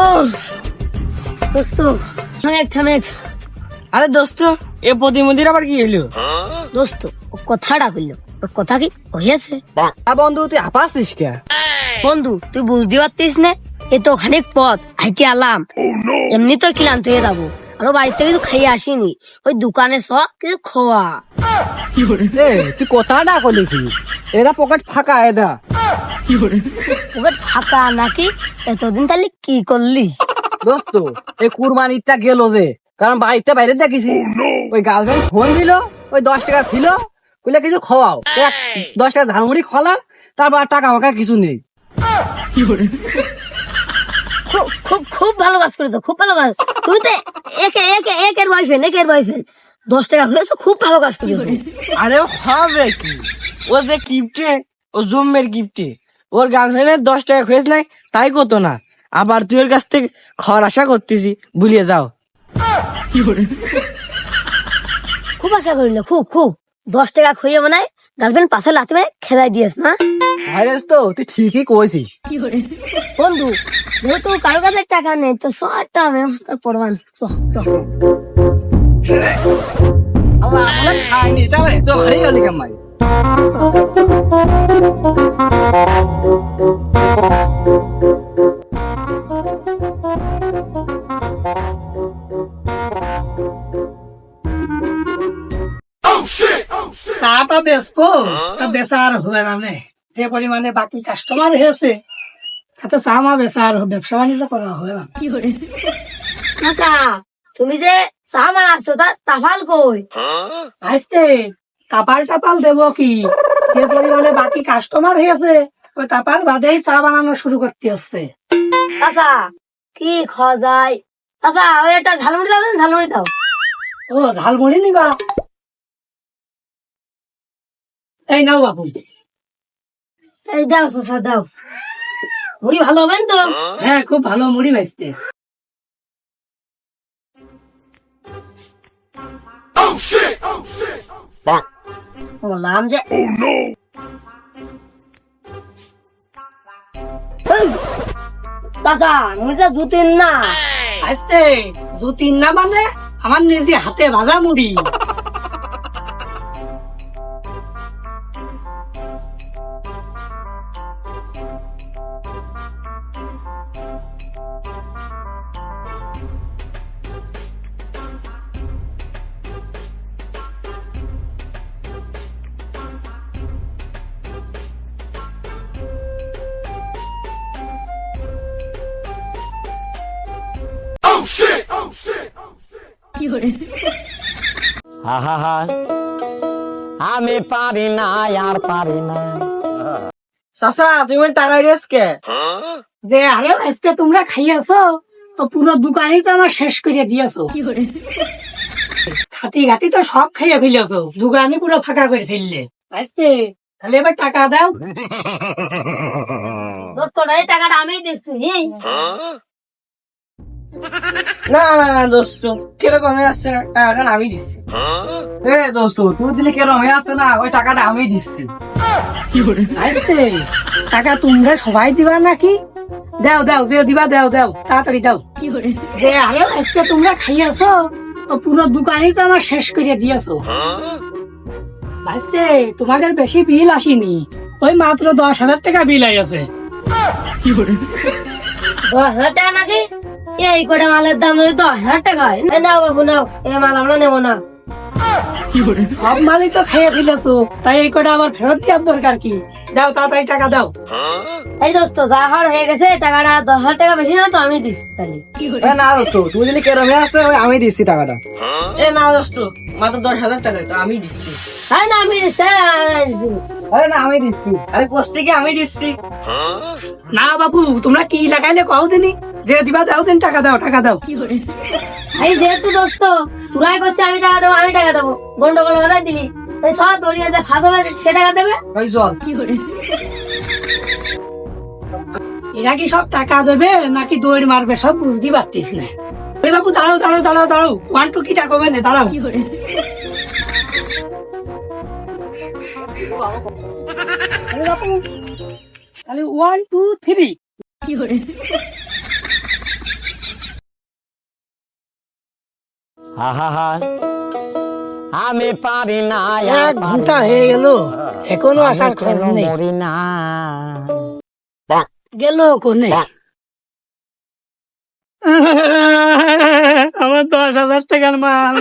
ও দোস্ত থামেক থামেক। আরে দোস্ত এ প্রতিমন্দির আবার কি হইল? দোস্ত ও কথাটা কইলো। ওর কথা কি হইয়াছে বন্ধু তুই আপাসিস কে? বন্ধু তুই বুঝতে পারতিস না এ তো খানিক পথ হাইটে আলাম। এমনি তো ক্লান্ত হয়ে যাব। আরও বাড়িতে কিছু খাইয়ে আসিনি। ওই দোকানে স কিছু খোয়া। এ তুই কথাটা কলি কি এরা পকেট ফাঁকা এদা ওকে ফাঁকা নাকি? এতদিন তাহলে কি করলি? দোস্ত এই কুরবানিটা গেল যে। কারণ বাড়িতে বাইরে দেখেছি। ওই গার্লফ্রেন্ড ফোন দিল ওই দশ টাকা ছিল। কইলে কিছু খাওয়াও। এক দশ টাকা ঝালমুড়ি খোলা তারপর টাকা ফাঁকা কিছু নেই। খুব খুব খুব ভালো কাজ করেছ খুব ভালো কাজ তুমি তো একে একে একের বয়ফ্রেন্ড একের বয়ফ্রেন্ড দশ টাকা হয়েছে খুব ভালো কাজ করেছ। আরে হবে কি? ও যে গিফটে ও জম্মের গিফটে ওর গার্লফ্রেন্ডের দশ টাকা খোঁজ নাই তাই কত না। আবার তুই ওর কাছ থেকে খর আশা করতেছি ভুলিয়ে যাও। খুব আশা করিল খুব খুব। দশ টাকা খুঁজে মনে হয় গার্লফ্রেন্ড পাশে লাথি মেরে খেদাই দিয়েছ না ভাইরাস তো তুই ঠিকই কইছিস। বন্ধু যেহেতু কারও কাছে টাকা নেই তো সব একটা ব্যবস্থা করবান। চ, চ। আল্লাহ আমাকে খাইনি বেচা আর হবে না। যে পরিমাণে বাকি কাস্টমার হয়েছে তাতে চা মা বেচা আর ব্যবসা বাণিজ্য করা হবে না চাচা তুমি যে চা বানাচ্ছো তা তাফাল কই? আসতে কাপাল টাপাল দেব কি? যে পরিমাণে বাকি কাস্টমার হয়েছে ওই কাপাল বাদেই চা বানানো শুরু করতে হচ্ছে। চাচা কি চাচা ওই একটা ঝালমুড়ি দাও না, ঝালমুড়ি দাও। ও ঝালমুড়ি নিবা? এই নাও বাবু। এই দাও চাচা দাও। মুড়ি ভালো হবেন তো? হ্যাঁ। খুব ভালো মুড়ি বেচতে বললাম যে এই, চাচা মুড়িটা জুতিন না আসতে জুতিন না মানে আমার নিজে হাতে ভাজা মুড়ি আহা আমি পারি না আর পারি না। চাচা তুমি টাকা রেস যে আরে আজকে তোমরা খাইয়াছো তো পুরো দোকানই তো আমার শেষ করে দিয়েছ খাতি ঘাতি তো সব খাইয়া ফেলেছো দোকানই পুরো ফাঁকা করে ফেললে। আজকে তাহলে এবার টাকা দাও। টাকাটা আমি দিচ্ছি না না না দোস্ত কীরকম আসছে না? টাকা আমি দিচ্ছি। এ দোস্ত তুই দিলে কীরকম আসছে না? ওই টাকাটা আমি দিচ্ছি। টাকা তোমরা সবাই দিবা নাকি? দাও দাও যে দিবা দাও দাও তাড়াতাড়ি দাও। যে আরে আজকে তোমরা খাইয়াছো পুরো দোকানই তো আমার শেষ করে দিয়েছ। আজকে তোমাদের বেশি বিল আসেনি। ওই মাত্র দশ হাজার টাকা বিল আইয়াছে। দশ হাজার টাকা নাকি? এই কটা মালের দাম যদি দশ হাজার টাকা হয় নাও বাবু নাও। এই মাল আমরা নেব না। সব মালই তো খেয়ে ফেলেছো। তাই এই কটা আবার ফেরত দেওয়ার দরকার কি? দাও তাড়াতাড়ি টাকা দাও। এই দোস্ত যা হওয়ার হয়ে গেছে টাকাটা দশ হাজার টাকা বেশি না তো আমি দিচ্ছি তাহলে। না দোস্ত তুই দিলে কীরকম হয়ে আমি দিচ্ছি টাকাটা। এ না দোস্ত মাত্র দশ হাজার টাকা তো আমি দিচ্ছি। আরে না আমি দিচ্ছি আরে আমি দিচ্ছি। আরে না আমি দিচ্ছি। আরে থেকে আমি দিচ্ছি। না বাবু তোমরা কি লাগাইলে কও দিনি? যে দিবা দাও দিন টাকা দাও টাকা দাও। এই যেহেতু দোস্ত তোরাই করছে আমি টাকা দেবো আমি টাকা দেবো। গন্ডগোল বাধাই দিলি। এই সব দড়িয়ে যে ফাঁস হবে সে টাকা দেবে? ওই চল এরা কি সব টাকা দেবে নাকি দৌড় মারবে সব বুঝতে পারতিস না। বাবু দাঁড়াও দাঁড়াও দাঁড়াও দাঁড়াও। ওয়ান টু কি টাকা না দাঁড়াও। তাহলে ওয়ান টু থ্রি আহা আমি পারি না এক ঘণ্টা হয়ে গেল। এখনও আসার খোঁজ নেই। মরি না। গেল কোনে আমার দশ হাজার টাকার মাল।